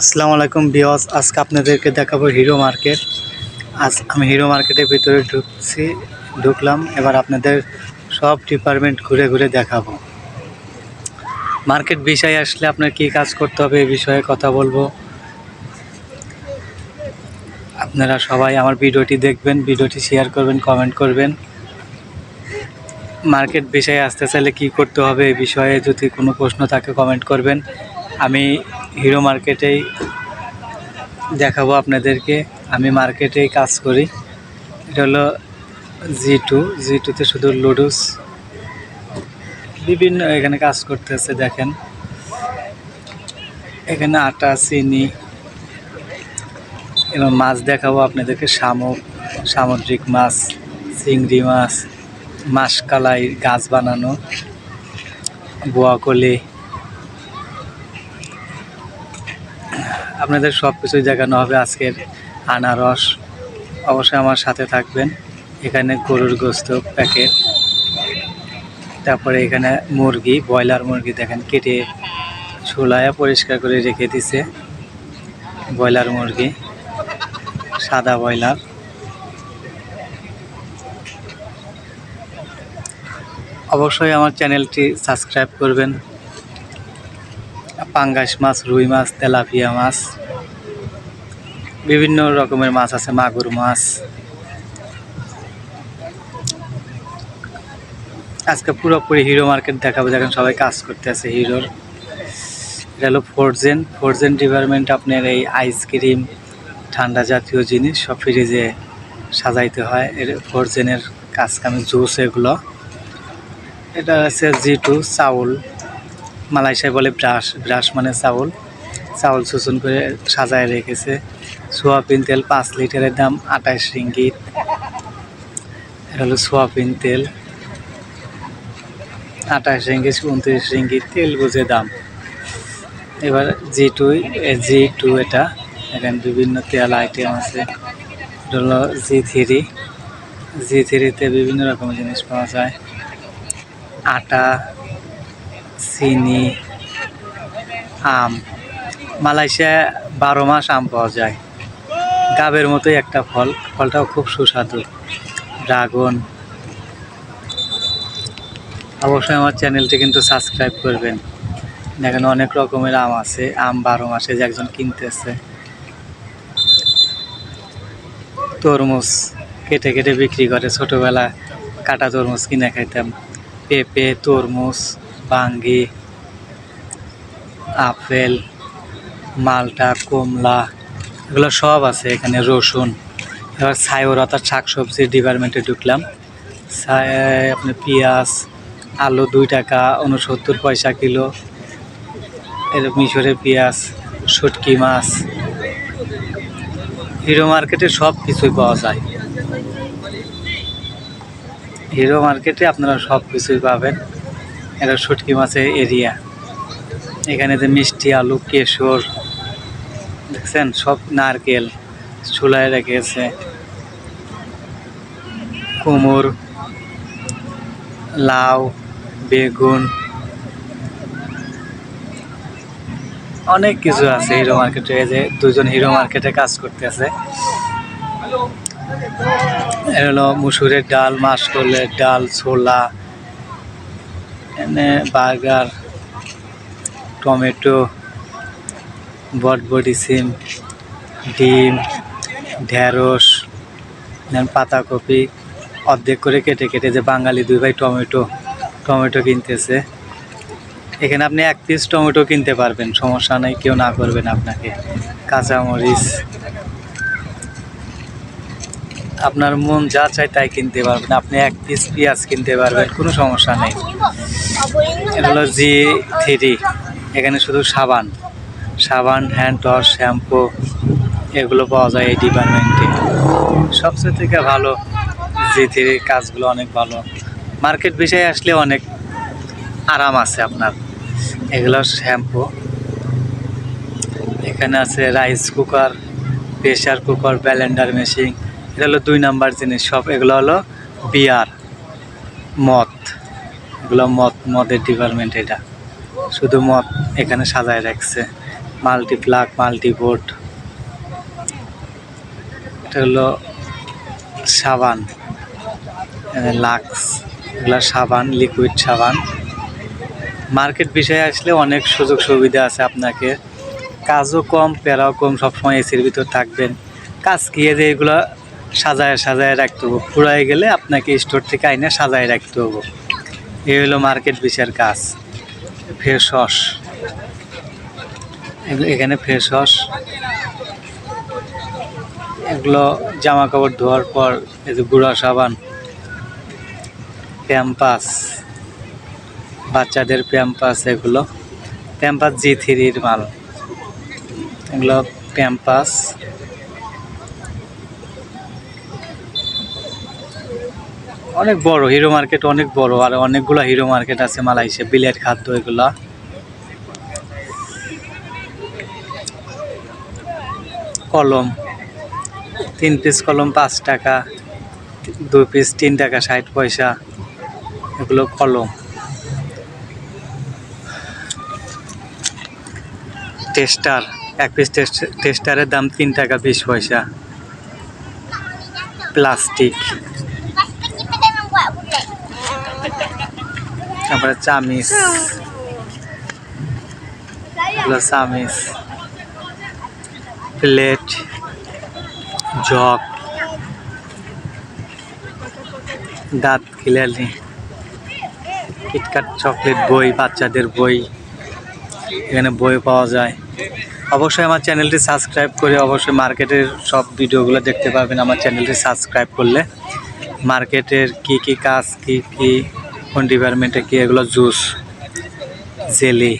আসসালামু আলাইকুম বিয়স আজকে আপনাদেরকে দেখাবো হিরো মার্কেট আজ আমি হিরো মার্কেটের ভিতরে ঢুকছি, ঢুকলাম, এবার আপনাদের সব ডিপার্টমেন্ট ঘুরে ঘুরে দেখাবো। মার্কেট বিষয়ে আসলে আপনার কী কাজ করতে হবে এ বিষয়ে কথা বলব। আপনারা সবাই আমার ভিডিওটি দেখবেন, ভিডিওটি শেয়ার করবেন কমেন্ট করবেন। মার্কেট বিষয়ে আসতে চাইলে কী করতে হবে এ বিষয়ে যদি কোনো প্রশ্ন থাকে কমেন্ট করবেন। আমি হিরো মার্কেটেই দেখাবো আপনাদেরকে। আমি মার্কেটেই কাজ করি। এটা হলো জি টু জি টুতে শুধু লুডুস বিভিন্ন এখানে কাজ করতেছে, দেখেন। এখানে আটা, চিনি এবং মাছ দেখাবো আপনাদেরকে। শামুক, সামুদ্রিক মাছ, চিংড়ি মাছ মাসকালাই গাছ বানানো, বোয়াকলি। আপনাদের সব কিছুই দেখানো হবে আজকের আনারস। অবশ্যই আমার সাথে থাকবেন। এখানে গরুর গোস্ত, প্যাকেট। তারপরে এখানে মুরগি, ব্রয়লার মুরগি দেখেন কেটে চুলায় পরিষ্কার করে রেখে দিছে। ব্রয়লার মুরগি, সাদা ব্রয়লার। অবশ্যই আমার চ্যানেলটি সাবস্ক্রাইব করবেন। পাঙ্গাস মাছ, রুই মাছ, তেলাপিয়া মাছ, বিভিন্ন রকমের মাছ আছে, মাগুর মাছ। আজকে পুরোপুরি হিরো মার্কেট দেখাবো, দেখেন সবাই কাজ করতে আছে হিরোর। এটা হলো ফোরজেন ফোরজেন ডিপার্টমেন্ট আপনার এই আইসক্রিম ঠান্ডা জাতীয় জিনিস, সব ফ্রিজে সাজাইতে হয়। এর ফোরজেনের কাজ কামে জুস এগুলো। এটা আছে জি টু চাউল। মালয়েশিয়ায় বলে ব্রাশ ব্রাশ মানে চাউল। চাউল শোষণ করে সাজায় রেখেছে। সোয়াবিন তেল পাঁচ লিটারের দাম আঠাশ রিঙ্গিত। এটা হলো সোয়াবিন তেল। আঠাশ রিঙ্গিত, উনত্রিশ রিঙ্গিত, তেল বুঝে দাম। এবার জি টু জি টু এটা। এখানে বিভিন্ন তেল আইটেম আছে। এটা হলো জি থ্রি। জি থ্রিতে বিভিন্ন রকমের জিনিস পাওয়া যায়। আটা চিনি, আম। মালয়েশিয়া বারো মাস আম পাওয়া যায়। গাবের মতোই একটা ফল। ফলটাও খুব সুস্বাদু। ড্রাগন। অবশ্যই আমার চ্যানেলটি কিন্তু সাবস্ক্রাইব করবেন। দেখেন অনেক রকমের আম আছে। আম বারো মাসে যে একজন কিনতেছে। তরমুজ কেটে কেটে বিক্রি করে। ছোটোবেলা কাটা তরমুজ কিনে খাইতাম। পেঁপে, তরমুজ। বাঙ্গি, আপেল, মালটা, কমলা, এগুলো সব আছে এখানে, রসুন। এবার ছায়র অর্থাৎ শাক সবজির ডিপার্টমেন্টে ঢুকলাম। আপনি পেঁয়াজ, আলু দুই টাকা উনসত্তর পয়সা কিলো। এর মিশরের পেঁয়াজ, শুটকি মাছ। হিরো মার্কেটে সব কিছুই পাওয়া যায়। হিরো মার্কেটে আপনারা সব কিছুই পাবেন। এটা শুটকি মাছের এরিয়া। এখানে যে মিষ্টি, আলু, কেশর, দেখছেন? সব নারকেল, চুলায় রেখেছে। কুমড় লাউ, বেগুন, অনেক কিছু আছে হিরো মার্কেটে। যে দুজন হিরো মার্কেটে কাজ করতেছে। এর হলো মুসুরের ডাল, মাসকলের ডাল, ছোলা এনে বার্গার, টমেটো বটবডি সিম, ডিম দেন পাতাকপি, অর্ধেক করে কেটে কেটে যে বাঙালি দুই ভাই টমেটো টমেটো কিনতেছে। এখানে আপনি এক পিস টমেটো কিনতে পারবেন, সমস্যা নেই, কেউ না করবেন আপনাকে। কাঁচামরিচ আপনার মন যা চায় তাই কিনতে পারবেন। আপনি এক পিস পেঁয়াজ কিনতে পারবেন, কোনো সমস্যা নেই। এটা হলো জি থ্রি এখানে শুধু সাবান। সাবান হ্যান্ড ওয়াশ শ্যাম্পু এগুলো পাওয়া যায় এই ডিপার্টমেন্টে সবচেয়ে থেকে ভালো জি থ্রির কাজগুলো অনেক ভালো। মার্কেট বিষয়ে আসলে অনেক আরাম আছে আপনার। এগুলো শ্যাম্পু এখানে আছে rice cooker pressure cooker blender machine এটা হলো দুই নাম্বার জিনিস। সব এগুলো হলো বিয়ার, মদ। এগুলো মদ, মদের ডিপার্টমেন্ট এটা। শুধু মদ এখানে সাজায় রাখছে। মাল্টিপ্লাক মাল্টিবোর্ড এটা হলো সাবান। লাক্স। এগুলো সাবান লিকুইড সাবান। মার্কেট বিষয়ে আসলে অনেক সুযোগ সুবিধা আছে আপনাকে। কাজও কম প্যারাও কম, সবসময় এসির ভিতর থাকবেন। কাজ গিয়ে যে এগুলো সাজায় সাজায় রাখতে হবে। পুরাই গেলে আপনাকে স্টোর থেকে আইনে সাজায় রাখতে হবে। এই হলো মার্কেট বিষয়ের কাজ। ফেস এখানে ফেস এগুলো জামা কাপড় ধোয়ার পর এই যে গুঁড়া সাবান প্যাম্পাস বাচ্চাদের প্যাম্পাস এগুলো। প্যাম্পাস জি থ্রির মাল। এগুলো প্যাম্পাস অনেক বড় হিরো মার্কেট অনেক বড়, আর অনেকগুলো হিরো মার্কেট আছে মালয়েশিয়া বিলেট খাদ্য এগুলা। কলম, তিন পিস কলম পাঁচ টাকা দুই পিস তিন টাকা, ষাট পয়সা, এগুলো কলম। টেস্টার এক পিস টেস্টারের দাম তিন টাকা, বিশ পয়সা। প্লাস্টিক তারপরে চামিস চামিচ। প্লেট, জগ, দাঁত খিলালি কিটকাট চকলেট বই, বাচ্চাদের বই, এখানে বই পাওয়া যায়। অবশ্যই আমার চ্যানেলটি সাবস্ক্রাইব করে অবশ্যই মার্কেটের সব ভিডিওগুলো দেখতে পাবেন। আমার চ্যানেলটি সাবস্ক্রাইব করলে মার্কেটের কি কি কাজ, কি কি কোন ডিপার্টমেন্টে কি এগুলো জুস জেলি